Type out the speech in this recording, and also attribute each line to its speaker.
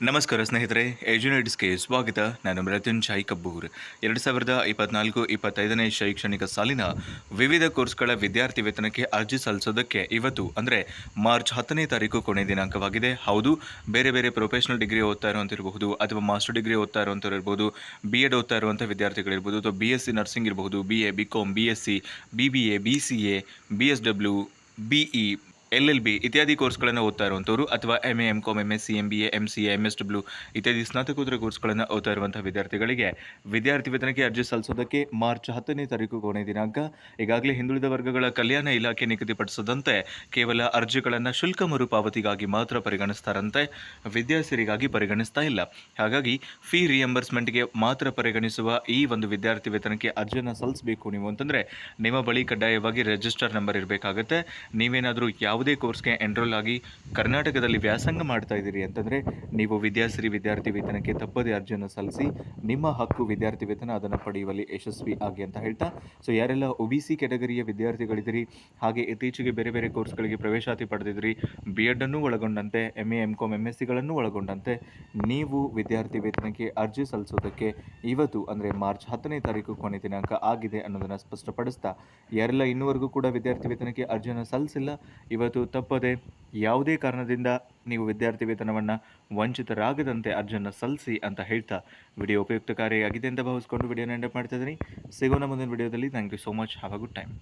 Speaker 1: ನಮಸ್ಕಾರ ಸ್ನೇಹಿತರೆ ಎಜುನೇಟ್ಸ್ಗೆ ಸ್ವಾಗತ. ನಾನು ಮೃತ್ಯುಂಜಾಯ್ ಕಬ್ಬೂರ್. ಎರಡು ಸಾವಿರದ ಇಪ್ಪತ್ನಾಲ್ಕು ಇಪ್ಪತ್ತೈದನೇ ಶೈಕ್ಷಣಿಕ ಸಾಲಿನ ವಿವಿಧ ಕೋರ್ಸ್ಗಳ ವಿದ್ಯಾರ್ಥಿ ವೇತನಕ್ಕೆ ಅರ್ಜಿ ಸಲ್ಲಿಸೋದಕ್ಕೆ ಇವತ್ತು, ಅಂದರೆ ಮಾರ್ಚ್ ಹತ್ತನೇ ತಾರೀಕು ಕೊನೆ ದಿನಾಂಕವಾಗಿದೆ. ಹೌದು, ಬೇರೆ ಬೇರೆ ಪ್ರೊಫೆಷನಲ್ ಡಿಗ್ರಿ ಓದ್ತಾ ಇರುವಂತಿರಬಹುದು ಅಥವಾ ಮಾಸ್ಟರ್ ಡಿಗ್ರಿ ಓದ್ತಾ ಇರುವಂಥವ್ರು ಬಿ ಎಡ್ ಓದ್ತಾ ಇರುವಂಥ ವಿದ್ಯಾರ್ಥಿಗಳಿರ್ಬೋದು ಅಥವಾ ಬಿ ಎಸ್ ಸಿ ನರ್ಸಿಂಗ್ ಇರಬಹುದು B A B com B S C B B A B C A B S W B E L L B ಇತ್ಯಾದಿ ಕೋರ್ಸ್ಗಳನ್ನು ಓದ್ತಾ ಇರುವಂಥವ್ರು ಅಥವಾ M A M com M S C M B A M C A M S W ಇತ್ಯಾದಿ ಸ್ನಾತಕೋತ್ತರ ಕೋರ್ಸ್ಗಳನ್ನು ಓದ್ತಾ ಇರುವಂಥ ವಿದ್ಯಾರ್ಥಿಗಳಿಗೆ ವಿದ್ಯಾರ್ಥಿ ವೇತನಕ್ಕೆ ಅರ್ಜಿ ಸಲ್ಲಿಸೋದಕ್ಕೆ ಮಾರ್ಚ್ ಹತ್ತನೇ ತಾರೀಕು ಕೊನೆ ದಿನಾಂಕ. ಈಗಾಗಲೇ ಹಿಂದುಳಿದ ವರ್ಗಗಳ ಕಲ್ಯಾಣ ಇಲಾಖೆ ನಿಗದಿಪಡಿಸದಂತೆ ಕೇವಲ ಅರ್ಜಿಗಳನ್ನು ಶುಲ್ಕ ಮರುಪಾವತಿಗಾಗಿ ಮಾತ್ರ ಪರಿಗಣಿಸ್ತಾರಂತೆ ವಿದ್ಯಾಸಿರಿಗಾಗಿ ಪರಿಗಣಿಸ್ತಾ ಇಲ್ಲ. ಹಾಗಾಗಿ ಫೀ ರಿಯಂಬರ್ಸ್ಮೆಂಟ್ಗೆ ಮಾತ್ರ ಪರಿಗಣಿಸುವ ಈ ಒಂದು ವಿದ್ಯಾರ್ಥಿ ವೇತನಕ್ಕೆ ಅರ್ಜಿಯನ್ನು ಸಲ್ಲಿಸಬೇಕು ನೀವು ಅಂತಂದರೆ ನಿಮ್ಮ ಬಳಿ ಕಡ್ಡಾಯವಾಗಿ ರಿಜಿಸ್ಟರ್ ನಂಬರ್ ಇರಬೇಕಾಗುತ್ತೆ. ನೀವೇನಾದರೂ ಯಾವುದೇ ಕೋರ್ಸ್ಗೆ ಎನ್ರೋಲ್ ಆಗಿ ಕರ್ನಾಟಕದಲ್ಲಿ ವ್ಯಾಸಂಗ ಮಾಡ್ತಾ ಇದ್ದೀರಿ ಅಂತಂದರೆ ನೀವು ವಿದ್ಯಾಶ್ರೀ ವಿದ್ಯಾರ್ಥಿ ವೇತನಕ್ಕೆ ತಪ್ಪದೇ ಅರ್ಜಿಯನ್ನು ಸಲ್ಲಿಸಿ ನಿಮ್ಮ ಹಕ್ಕು ವಿದ್ಯಾರ್ಥಿ ವೇತನ ಅದನ್ನು ಪಡೆಯುವಲ್ಲಿ ಯಶಸ್ವಿ ಆಗಿ ಅಂತ ಹೇಳ್ತಾ. ಸೊ ಯಾರೆಲ್ಲ ಒ ಬಿ ಸಿ ಕೆಟಗರಿಯ ವಿದ್ಯಾರ್ಥಿಗಳಿದ್ದೀರಿ, ಹಾಗೆ ಇತ್ತೀಚೆಗೆ ಬೇರೆ ಬೇರೆ ಕೋರ್ಸ್ಗಳಿಗೆ ಪ್ರವೇಶಾತಿ ಪಡೆದಿದ್ರಿ ಬಿ ಅನ್ನು ಒಳಗೊಂಡಂತೆ M A M com M S ಸಿಗಳನ್ನು ಒಳಗೊಂಡಂತೆ, ನೀವು ವಿದ್ಯಾರ್ಥಿ ವೇತನಕ್ಕೆ ಅರ್ಜಿ ಸಲ್ಲಿಸೋದಕ್ಕೆ ಇವತ್ತು ಅಂದರೆ ಮಾರ್ಚ್ ಹತ್ತನೇ ತಾರೀಕು ಕೊನೆ ದಿನಾಂಕ ಆಗಿದೆ ಅನ್ನೋದನ್ನು ಸ್ಪಷ್ಟಪಡಿಸ್ತಾ. ಯಾರೆಲ್ಲ ಇನ್ನುವರೆಗೂ ಕೂಡ ವಿದ್ಯಾರ್ಥಿ ವೇತನಕ್ಕೆ ಅರ್ಜಿಯನ್ನು ಸಲ್ಲಿಸಿಲ್ಲ, ಇವತ್ತು ತಪ್ಪದೆ ಯಾವುದೇ ಕಾರಣದಿಂದ ನೀವು ವಿದ್ಯಾರ್ಥಿ ವೇತನವನ್ನು ವಂಚಿತರಾಗದಂತೆ ಅರ್ಜಿಯನ್ನು ಸಲ್ಲಿಸಿ ಅಂತ ಹೇಳ್ತಾ ವಿಡಿಯೋ ಉಪಯುಕ್ತಕಾರಿಯಾಗಿದೆ ಅಂತ ಭಾವಿಸ್ಕೊಂಡು ವಿಡಿಯೋನ ಎಂಡಪ್ ಮಾಡ್ತಾ ಇದ್ದೀನಿ. ಸಿಗೋಣ ಮುಂದಿನ ವಿಡಿಯೋದಲ್ಲಿ. Thank you so much have a good time